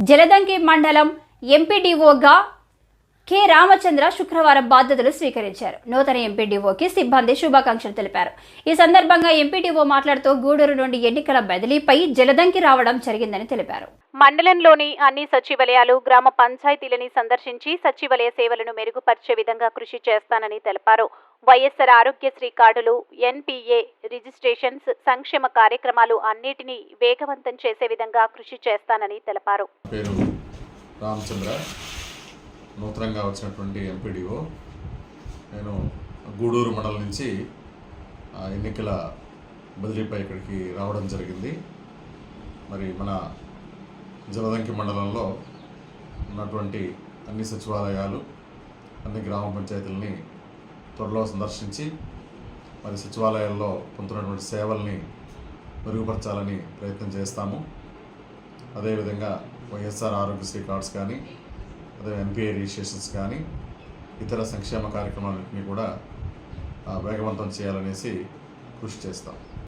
జలదంకి మండలం ఎంపీడీఓగా కె రామచంద్ర శుక్రవారం బాధ్యతలు స్వీకరించారు. నూతన ఎంపీడీఓకి సిబ్బంది శుభాకాంక్షలు తెలిపారు. ఈ సందర్భంగా ఎంపీడీఓ మాట్లాడుతూ గూడూరు నుండి ఎన్నికల బదిలీపై జలదంకి రావడం జరిగిందని తెలిపారు. మండలంలోని అన్ని సచివాలయాలు గ్రామ పంచాయతీలని సందర్శించి సచివాలయ సేవలను మెరుగుపరిచే విధంగా కృషి చేస్తానని తెలిపారు. వైఎస్ఆర్ ఆరోగ్యశ్రీ కార్డులు ఎన్పీఏ రిజిస్ట్రేషన్స్ సంక్షేమ కార్యక్రమాలు అన్నిటినీ వేగవంతం చేసే విధంగా కృషి చేస్తానని తెలిపారు. పేరు రామచంద్ర. నూతనంగా వచ్చినటువంటి ఎంపీడీఓ. నేను గూడూరు మండలం నుంచి ఆ, ఎన్నికల బదిలీపై ఇక్కడికి రావడం జరిగింది. మరి మన జలదంకి మండలంలో ఉన్నటువంటి అన్ని సచివాలయాలు అన్ని గ్రామ పంచాయతీలని త్వరలో సందర్శించి మరి సచివాలయాల్లో పొందుతున్నటువంటి సేవల్ని మెరుగుపరచాలని ప్రయత్నం చేస్తాము. అదేవిధంగా వైఎస్ఆర్ ఆరోగ్యశ్రీ కార్డ్స్ కానీ అదే ఎన్పిఐ రిజిస్ట్రేషన్స్ కానీ ఇతర సంక్షేమ కార్యక్రమాలన్నింటినీ కూడా వేగవంతం చేయాలనేసి కృషి చేస్తాం.